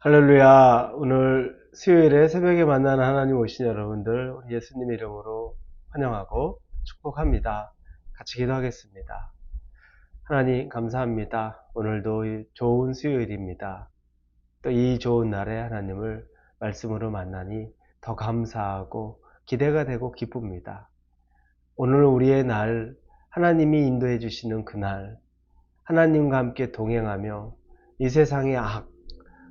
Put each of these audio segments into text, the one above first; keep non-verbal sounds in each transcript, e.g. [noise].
할렐루야. 오늘 수요일에 새벽에 만나는 하나님 오신 여러분들 예수님 이름으로 환영하고 축복합니다. 같이 기도하겠습니다. 하나님 감사합니다. 오늘도 좋은 수요일입니다. 또 이 좋은 날에 하나님을 말씀으로 만나니 더 감사하고 기대가 되고 기쁩니다. 오늘 우리의 날 하나님이 인도해 주시는 그날 하나님과 함께 동행하며 이 세상의 악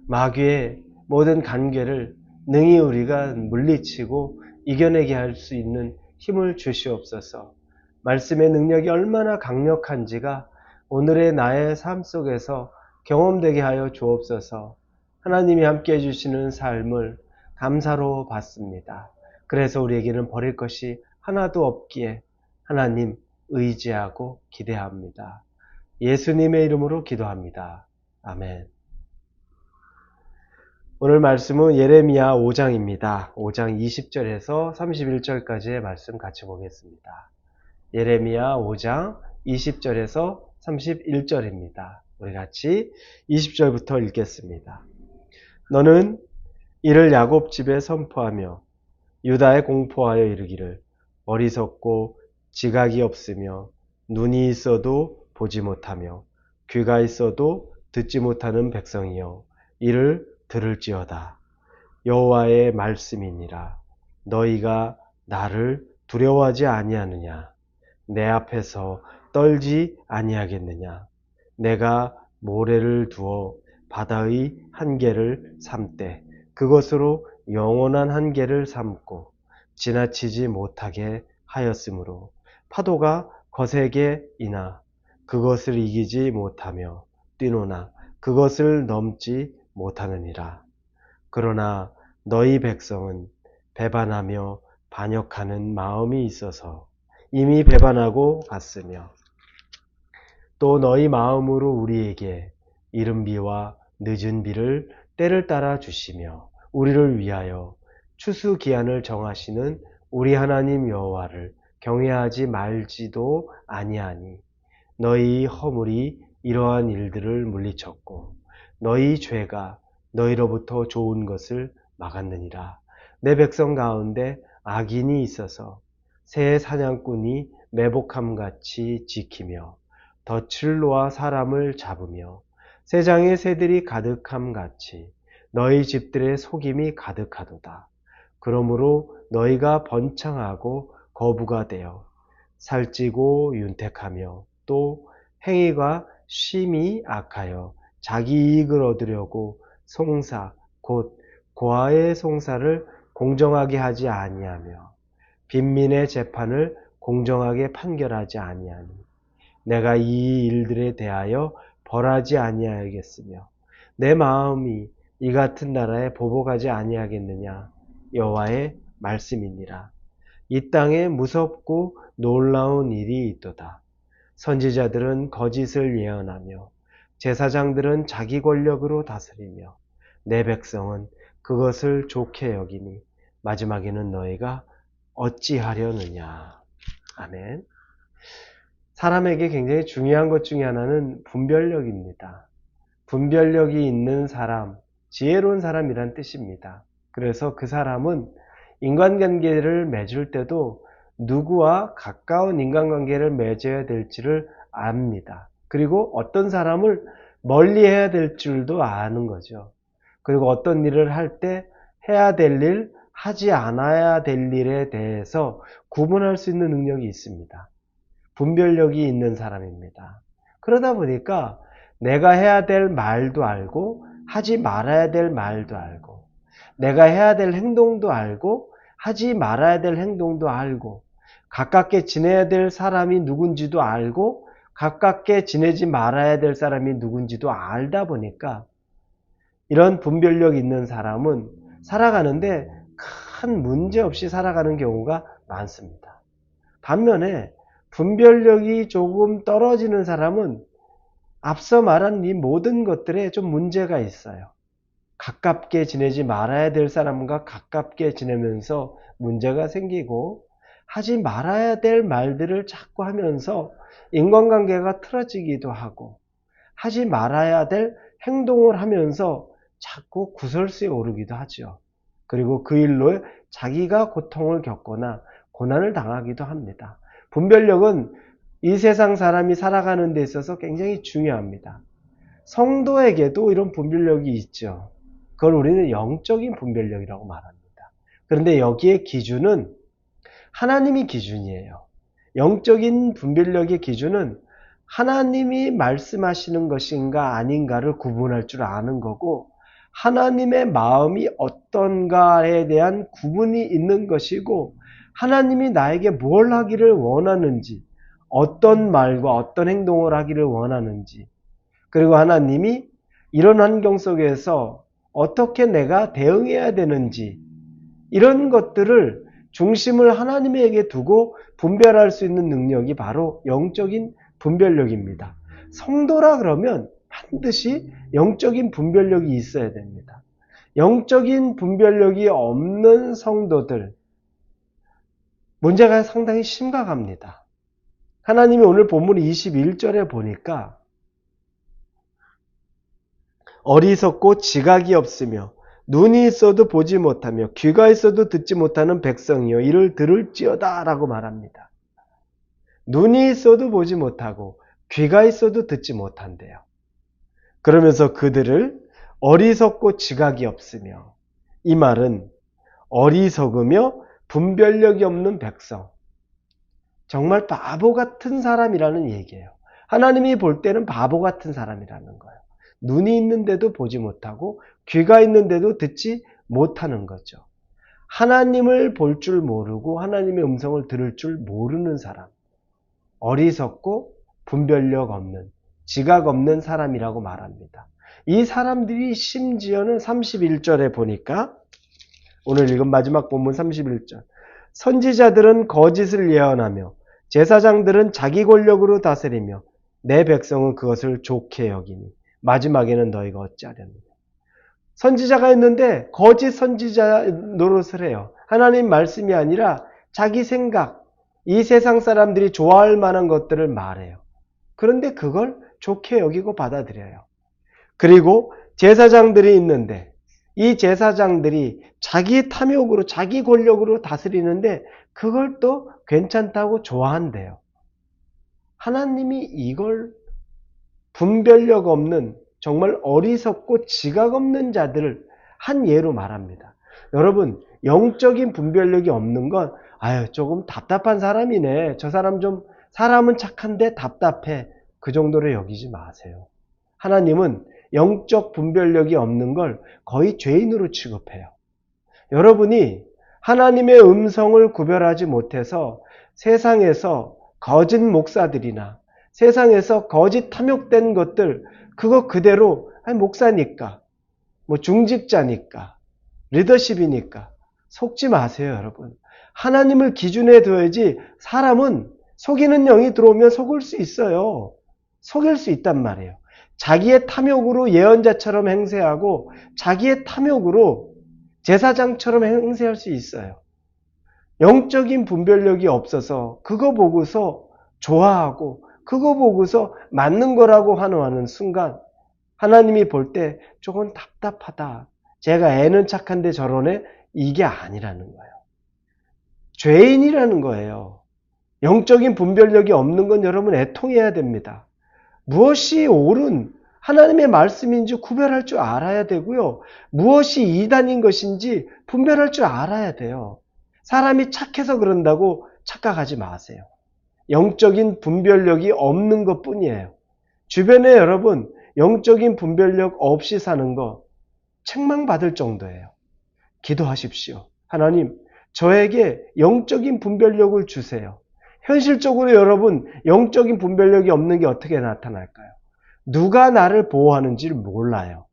마귀의 모든 관계를 능히 우리가 물리치고 이겨내게 할 수 있는 힘을 주시옵소서. 말씀의 능력이 얼마나 강력한지가 오늘의 나의 삶 속에서 경험되게 하여 주옵소서. 하나님이 함께 해주시는 삶을 감사로 받습니다. 그래서 우리에게는 버릴 것이 하나도 없기에 하나님 의지하고 기대합니다. 예수님의 이름으로 기도합니다. 아멘. 오늘 말씀은 예레미야 5장입니다. 5장 20절에서 31절까지의 말씀 같이 보겠습니다. 예레미야 5장 20절에서 31절입니다. 우리 같이 20절부터 읽겠습니다. 너는 이를 야곱 집에 선포하며 유다에 공포하여 이르기를 어리석고 지각이 없으며 눈이 있어도 보지 못하며 귀가 있어도 듣지 못하는 백성이여 이를 들을지어다. 여호와의 말씀이니라. 너희가 나를 두려워하지 아니하느냐? 내 앞에서 떨지 아니하겠느냐? 내가 모래를 두어 바다의 한계를 삼되 그것으로 영원한 한계를 삼고 지나치지 못하게 하였으므로 파도가 거세게 이나 그것을 이기지 못하며 뛰노나 그것을 넘지 못하느니라. 그러나 너희 백성은 배반하며 반역하는 마음이 있어서 이미 배반하고 갔으며 또 너희 마음으로 우리에게 이른 비와 늦은 비를 때를 따라 주시며 우리를 위하여 추수 기한을 정하시는 우리 하나님 여호와를 경외하지 말지도 아니하니 너희 허물이 이러한 일들을 물리쳤고 너희 죄가 너희로부터 좋은 것을 막았느니라. 내 백성 가운데 악인이 있어서 새 사냥꾼이 매복함 같이 지키며 덫을 놓아 사람을 잡으며 세장의 새들이 가득함 같이 너희 집들의 속임이 가득하도다. 그러므로 너희가 번창하고 거부가 되어 살찌고 윤택하며 또 행위가 심히 악하여 자기 이익을 얻으려고 송사 곧 고아의 송사를 공정하게 하지 아니하며 빈민의 재판을 공정하게 판결하지 아니하니 내가 이 일들에 대하여 벌하지 아니하겠으며 내 마음이 이 같은 나라에 보복하지 아니하겠느냐? 여호와의 말씀이니라. 이 땅에 무섭고 놀라운 일이 있도다. 선지자들은 거짓을 예언하며 제사장들은 자기 권력으로 다스리며 내 백성은 그것을 좋게 여기니 마지막에는 너희가 어찌하려느냐. 아멘. 사람에게 굉장히 중요한 것 중에 하나는 분별력입니다. 분별력이 있는 사람, 지혜로운 사람이란 뜻입니다. 그래서 그 사람은 인간관계를 맺을 때도 누구와 가까운 인간관계를 맺어야 될지를 압니다. 그리고 어떤 사람을 멀리 해야 될 줄도 아는 거죠. 그리고 어떤 일을 할 때 해야 될 일, 하지 않아야 될 일에 대해서 구분할 수 있는 능력이 있습니다. 분별력이 있는 사람입니다. 그러다 보니까 내가 해야 될 말도 알고 하지 말아야 될 말도 알고 내가 해야 될 행동도 알고 하지 말아야 될 행동도 알고 가깝게 지내야 될 사람이 누군지도 알고 가깝게 지내지 말아야 될 사람이 누군지도 알다 보니까 이런 분별력 있는 사람은 살아가는데 큰 문제 없이 살아가는 경우가 많습니다. 반면에 분별력이 조금 떨어지는 사람은 앞서 말한 이 모든 것들에 좀 문제가 있어요. 가깝게 지내지 말아야 될 사람과 가깝게 지내면서 문제가 생기고 하지 말아야 될 말들을 자꾸 하면서 인간관계가 틀어지기도 하고 하지 말아야 될 행동을 하면서 자꾸 구설수에 오르기도 하죠. 그리고 그 일로 자기가 고통을 겪거나 고난을 당하기도 합니다. 분별력은 이 세상 사람이 살아가는 데 있어서 굉장히 중요합니다. 성도에게도 이런 분별력이 있죠. 그걸 우리는 영적인 분별력이라고 말합니다. 그런데 여기에 기준은 하나님이 기준이에요. 영적인 분별력의 기준은 하나님이 말씀하시는 것인가 아닌가를 구분할 줄 아는 거고 하나님의 마음이 어떤가에 대한 구분이 있는 것이고 하나님이 나에게 뭘 하기를 원하는지 어떤 말과 어떤 행동을 하기를 원하는지 그리고 하나님이 이런 환경 속에서 어떻게 내가 대응해야 되는지 이런 것들을 중심을 하나님에게 두고 분별할 수 있는 능력이 바로 영적인 분별력입니다. 성도라 그러면 반드시 영적인 분별력이 있어야 됩니다. 영적인 분별력이 없는 성도들, 문제가 상당히 심각합니다. 하나님이 오늘 본문 21절에 보니까 어리석고 지각이 없으며 눈이 있어도 보지 못하며 귀가 있어도 듣지 못하는 백성이여 이를 들을지어다 라고 말합니다. 눈이 있어도 보지 못하고 귀가 있어도 듣지 못한대요. 그러면서 그들을 어리석고 지각이 없으며 이 말은 어리석으며 분별력이 없는 백성 정말 바보 같은 사람이라는 얘기예요. 하나님이 볼 때는 바보 같은 사람이라는 거예요. 눈이 있는데도 보지 못하고 귀가 있는데도 듣지 못하는 거죠. 하나님을 볼 줄 모르고 하나님의 음성을 들을 줄 모르는 사람. 어리석고 분별력 없는, 지각 없는 사람이라고 말합니다. 이 사람들이 심지어는 31절에 보니까 오늘 읽은 마지막 본문 31절. 선지자들은 거짓을 예언하며 제사장들은 자기 권력으로 다스리며 내 백성은 그것을 좋게 여기니 마지막에는 너희가 어찌하려느냐. 선지자가 있는데 거짓 선지자 노릇을 해요. 하나님 말씀이 아니라 자기 생각, 이 세상 사람들이 좋아할 만한 것들을 말해요. 그런데 그걸 좋게 여기고 받아들여요. 그리고 제사장들이 있는데 이 제사장들이 자기 탐욕으로 자기 권력으로 다스리는데 그걸 또 괜찮다고 좋아한대요. 하나님이 이걸 분별력 없는 정말 어리석고 지각 없는 자들을 한 예로 말합니다. 여러분, 영적인 분별력이 없는 건, 아유, 조금 답답한 사람이네. 저 사람 좀, 사람은 착한데 답답해. 그 정도로 여기지 마세요. 하나님은 영적 분별력이 없는 걸 거의 죄인으로 취급해요. 여러분이 하나님의 음성을 구별하지 못해서 세상에서 거짓 목사들이나 세상에서 거짓 탐욕된 것들 그거 그대로 아니 목사니까 뭐 중직자니까 리더십이니까 속지 마세요, 여러분. 하나님을 기준에 둬야지 사람은 속이는 영이 들어오면 속을 수 있어요. 속일 수 있단 말이에요. 자기의 탐욕으로 예언자처럼 행세하고 자기의 탐욕으로 제사장처럼 행세할 수 있어요. 영적인 분별력이 없어서 그거 보고서 좋아하고 그거 보고서 맞는 거라고 환호하는 순간 하나님이 볼 때 조금 답답하다. 제가 애는 착한데 저러네? 이게 아니라는 거예요. 죄인이라는 거예요. 영적인 분별력이 없는 건 여러분 애통해야 됩니다. 무엇이 옳은 하나님의 말씀인지 구별할 줄 알아야 되고요. 무엇이 이단인 것인지 분별할 줄 알아야 돼요. 사람이 착해서 그런다고 착각하지 마세요. 영적인 분별력이 없는 것 뿐이에요. 주변에 여러분, 영적인 분별력 없이 사는 거 책망받을 정도예요. 기도하십시오. 하나님, 저에게 영적인 분별력을 주세요. 현실적으로 여러분, 영적인 분별력이 없는 게 어떻게 나타날까요? 누가 나를 보호하는지를 몰라요.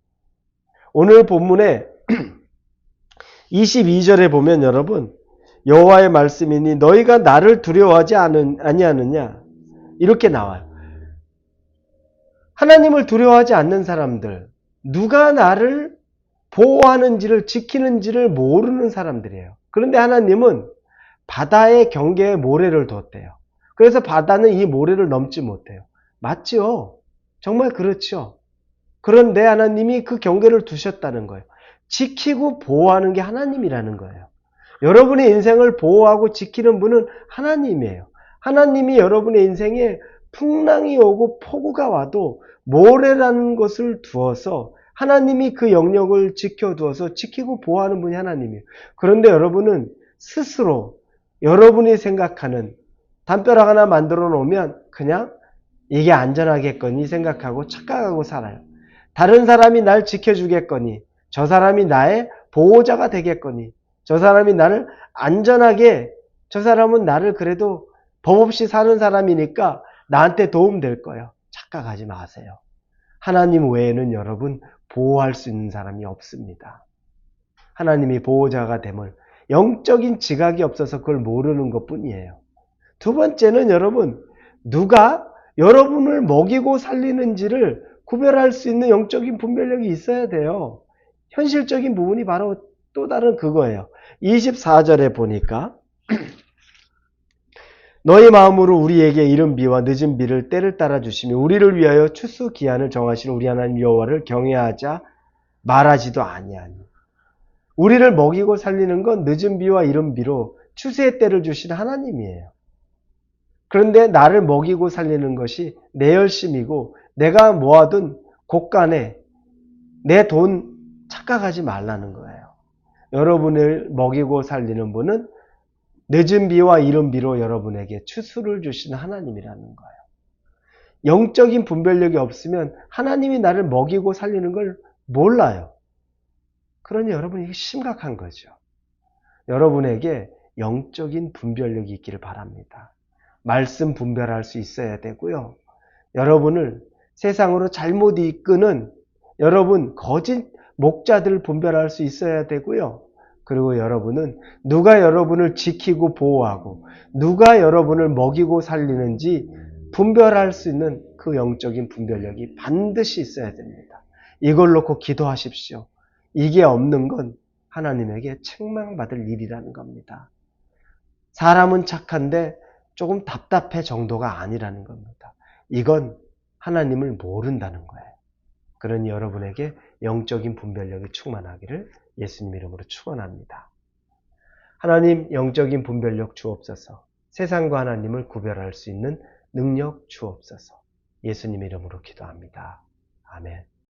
오늘 본문에 [clears throat] 22절에 보면 여러분, 여호와의 말씀이니 너희가 나를 두려워하지 않은, 아니하느냐 이렇게 나와요. 하나님을 두려워하지 않는 사람들, 누가 나를 보호하는지를 지키는지를 모르는 사람들이에요. 그런데 하나님은 바다의 경계에 모래를 뒀대요. 그래서 바다는 이 모래를 넘지 못해요. 맞죠? 정말 그렇죠. 그런데 하나님이 그 경계를 두셨다는 거예요. 지키고 보호하는 게 하나님이라는 거예요. 여러분의 인생을 보호하고 지키는 분은 하나님이에요. 하나님이 여러분의 인생에 풍랑이 오고 폭우가 와도 모래라는 것을 두어서 하나님이 그 영역을 지켜두어서 지키고 보호하는 분이 하나님이에요. 그런데 여러분은 스스로 여러분이 생각하는 담벼락 하나 만들어 놓으면 그냥 이게 안전하겠거니 생각하고 착각하고 살아요. 다른 사람이 날 지켜주겠거니 저 사람이 나의 보호자가 되겠거니 저 사람이 나를 안전하게 저 사람은 나를 그래도 법 없이 사는 사람이니까 나한테 도움 될 거예요. 착각하지 마세요. 하나님 외에는 여러분 보호할 수 있는 사람이 없습니다. 하나님이 보호자가 됨을 영적인 지각이 없어서 그걸 모르는 것 뿐이에요. 두 번째는 여러분, 누가 여러분을 먹이고 살리는지를 구별할 수 있는 영적인 분별력이 있어야 돼요. 현실적인 부분이 바로 또 다른 그거예요. 24절에 보니까 [clears throat] 너희 마음으로 우리에게 이른 비와 늦은 비를 때를 따라 주시며 우리를 위하여 추수 기한을 정하시는 우리 하나님 여호와를 경외하자 말하지도 아니하니 우리를 먹이고 살리는 건 늦은 비와 이른 비로 추수의 때를 주신 하나님이에요. 그런데 나를 먹이고 살리는 것이 내 열심이고 내가 모아둔 곳간에 내 돈 착각하지 말라는 거예요. 여러분을 먹이고 살리는 분은 늦은 비와 이른 비로 여러분에게 추수를 주시는 하나님이라는 거예요. 영적인 분별력이 없으면 하나님이 나를 먹이고 살리는 걸 몰라요. 그러니 여러분 이게 심각한 거죠. 여러분에게 영적인 분별력이 있기를 바랍니다. 말씀 분별할 수 있어야 되고요. 여러분을 세상으로 잘못 이끄는 여러분 거짓 목자들을 분별할 수 있어야 되고요. 그리고 여러분은 누가 여러분을 지키고 보호하고 누가 여러분을 먹이고 살리는지 분별할 수 있는 그 영적인 분별력이 반드시 있어야 됩니다. 이걸 놓고 기도하십시오. 이게 없는 건 하나님에게 책망받을 일이라는 겁니다. 사람은 착한데 조금 답답해 정도가 아니라는 겁니다. 이건 하나님을 모른다는 거예요. 그러니 여러분에게 영적인 분별력이 충만하기를 예수님 이름으로 축원합니다. 하나님 영적인 분별력 주옵소서. 세상과 하나님을 구별할 수 있는 능력 주옵소서. 예수님 이름으로 기도합니다. 아멘.